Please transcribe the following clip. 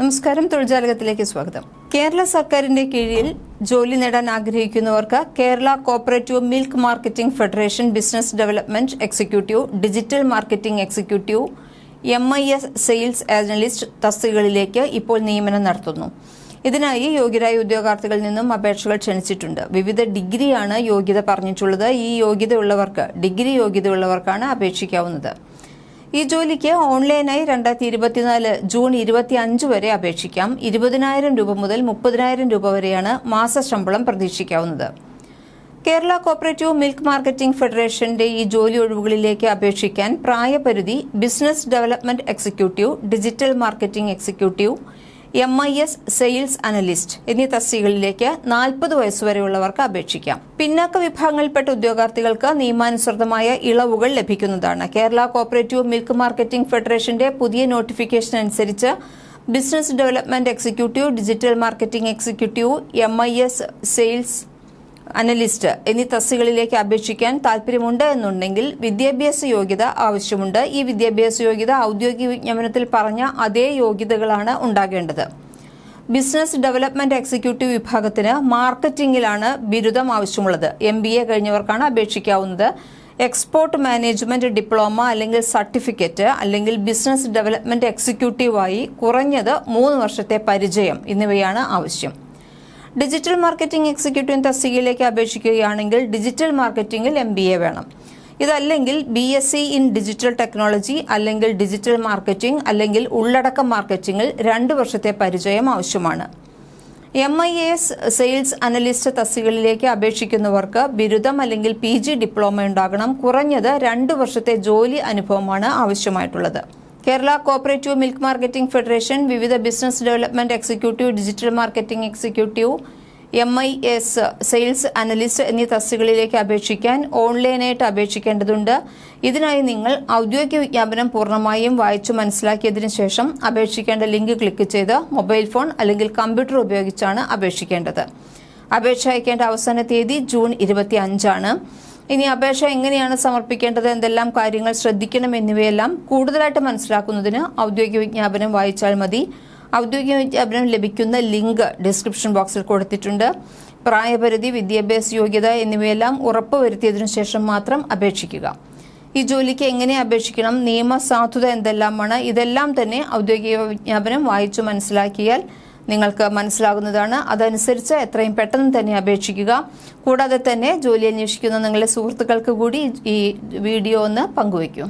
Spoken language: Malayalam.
നമസ്കാരം തൊഴിൽജാലകത്തിലേക്ക് സ്വാഗതം. കേരള സർക്കാരിന്റെ കീഴിൽ ജോലി നേടാൻ ആഗ്രഹിക്കുന്നവർക്ക് Kerala cooperative milk marketing federation business development executive digital marketing executive M I S sales analyst തസ്തികകളിലേക്ക് ഇപ്പോൾ നിയമനം നടത്തുന്നു. ഇതിനായി യോഗ്യരായ ഉദ്യോഗാർത്ഥികളിൽ നിന്നും അപേക്ഷകൾ ക്ഷണിച്ചിട്ടുണ്ട്. വിവിധ ഡിഗ്രിയാണ് യോഗ്യത പറഞ്ഞിട്ടുള്ളത്. ഈ യോഗ്യതയുള്ളവർക്ക് ഡിഗ്രി യോഗ്യതയുള്ളവർക്കാണ് അപേക്ഷിക്കാവുന്നത്. ഈ ജോലിക്ക് ഓൺലൈനായി രണ്ടായിരത്തി ഇരുപത്തിനാല് ജൂൺ ഇരുപത്തി അഞ്ച് വരെ അപേക്ഷിക്കാം. ഇരുപതിനായിരം രൂപ മുതൽ മുപ്പതിനായിരം രൂപ വരെയാണ് മാസ ശമ്പളം പ്രതീക്ഷിക്കാവുന്നത്. കേരള കോപ്പറേറ്റീവ് മിൽക്ക് മാർക്കറ്റിംഗ് ഫെഡറേഷന്റെ ഈ ജോലി ഒഴിവുകളിലേക്ക് അപേക്ഷിക്കാൻ പ്രായപരിധി business development executive digital marketing executive M I S sales analyst എന്നീ തസ്തികകളിലേക്ക് നാൽപ്പത് വയസ്സുവരെയുള്ളവർക്ക് അപേക്ഷിക്കാം. പിന്നാക്ക വിഭാഗങ്ങളിൽപ്പെട്ട ഉദ്യോഗാർത്ഥികൾക്ക് നിയമാനുസൃതമായ ഇളവുകൾ ലഭിക്കുന്നതാണ്. കേരള കോപ്പറേറ്റീവ് മിൽക്ക് മാർക്കറ്റിംഗ് ഫെഡറേഷന്റെ പുതിയ നോട്ടിഫിക്കേഷൻ അനുസരിച്ച് business development executive digital marketing executive M sales analyst എന്നീ തസ്തികളിലേക്ക് അപേക്ഷിക്കാൻ താല്പര്യമുണ്ട് എന്നുണ്ടെങ്കിൽ വിദ്യാഭ്യാസ യോഗ്യത ആവശ്യമുണ്ട്. ഈ വിദ്യാഭ്യാസ യോഗ്യത ഔദ്യോഗിക വിജ്ഞാപനത്തിൽ പറഞ്ഞ അതേ യോഗ്യതകളാണ് ഉണ്ടാകേണ്ടത്. ബിസിനസ് ഡെവലപ്മെന്റ് എക്സിക്യൂട്ടീവ് വിഭാഗത്തിന് മാർക്കറ്റിംഗിലാണ് ബിരുദം ആവശ്യമുള്ളത്. എം ബി എ കഴിഞ്ഞവർക്കാണ് അപേക്ഷിക്കാവുന്നത്. എക്സ്പോർട്ട് മാനേജ്മെന്റ് ഡിപ്ലോമ അല്ലെങ്കിൽ സർട്ടിഫിക്കറ്റ് അല്ലെങ്കിൽ ബിസിനസ് ഡെവലപ്മെന്റ് എക്സിക്യൂട്ടീവായി കുറഞ്ഞത് മൂന്ന് വർഷത്തെ പരിചയം എന്നിവയാണ് ആവശ്യം. ഡിജിറ്റൽ മാർക്കറ്റിംഗ് എക്സിക്യൂട്ടീവ് തസ്തികയിലേക്ക് അപേക്ഷിക്കുകയാണെങ്കിൽ ഡിജിറ്റൽ മാർക്കറ്റിംഗിൽ എം ബി എ വേണം. ഇതല്ലെങ്കിൽ B S C in digital technology അല്ലെങ്കിൽ ഡിജിറ്റൽ മാർക്കറ്റിംഗ് അല്ലെങ്കിൽ ഉള്ളടക്ക മാർക്കറ്റിംഗിൽ രണ്ട് വർഷത്തെ പരിചയം ആവശ്യമാണ്. M I S sales analyst തസ്തികളിലേക്ക് അപേക്ഷിക്കുന്നവർക്ക് ബിരുദം അല്ലെങ്കിൽ പി ജി ഡിപ്ലോമ ഉണ്ടാകണം. കുറഞ്ഞത് രണ്ട് വർഷത്തെ ജോലി അനുഭവമാണ് ആവശ്യമായിട്ടുള്ളത്. Kerala cooperative milk marketing federation വിവിധ business development executive digital marketing executive M I S sales analyst എന്നീ തസ്തികളിലേക്ക് അപേക്ഷിക്കാൻ ഓൺലൈനായിട്ട് അപേക്ഷിക്കേണ്ടതുണ്ട്. ഇതിനായി നിങ്ങൾ ഔദ്യോഗിക വിജ്ഞാപനം പൂർണമായും വായിച്ചു മനസ്സിലാക്കിയതിനു ശേഷം അപേക്ഷിക്കേണ്ട ലിങ്ക് ക്ലിക്ക് ചെയ്ത് മൊബൈൽ ഫോൺ അല്ലെങ്കിൽ കമ്പ്യൂട്ടർ ഉപയോഗിച്ചാണ് അപേക്ഷിക്കേണ്ടത്. അപേക്ഷ അയക്കേണ്ട അവസാന തീയതി ജൂൺ ഇരുപത്തി അഞ്ചാണ് ഇനി അപേക്ഷ എങ്ങനെയാണ് സമർപ്പിക്കേണ്ടത് എന്തെല്ലാം കാര്യങ്ങൾ ശ്രദ്ധിക്കണം എന്നിവയെല്ലാം കൂടുതലായിട്ട് മനസ്സിലാക്കുന്നതിന് ഔദ്യോഗിക വിജ്ഞാപനം വായിച്ചാൽ മതി. ഔദ്യോഗിക വിജ്ഞാപനം ലഭിക്കുന്ന ലിങ്ക് ഡിസ്ക്രിപ്ഷൻ ബോക്സിൽ കൊടുത്തിട്ടുണ്ട്. പ്രായപരിധി വിദ്യാഭ്യാസ യോഗ്യത എന്നിവയെല്ലാം ഉറപ്പുവരുത്തിയതിനു ശേഷം മാത്രം അപേക്ഷിക്കുക. ഈ ജോലിക്ക് എങ്ങനെ അപേക്ഷിക്കണം നിയമസാധുത എന്തെല്ലാമാണ് ഇതെല്ലാം തന്നെ ഔദ്യോഗിക വിജ്ഞാപനം വായിച്ചു മനസ്സിലാക്കിയാൽ നിങ്ങൾക്ക് മനസ്സിലാകുന്നതാണ്. അതനുസരിച്ച് എത്രയും പെട്ടെന്ന് തന്നെ അപേക്ഷിക്കുക. കൂടാതെ തന്നെ ജോലി അന്വേഷിക്കുന്ന നിങ്ങളുടെ സുഹൃത്തുക്കൾക്ക് കൂടി ഈ വീഡിയോ ഒന്ന് പങ്കുവയ്ക്കൂ.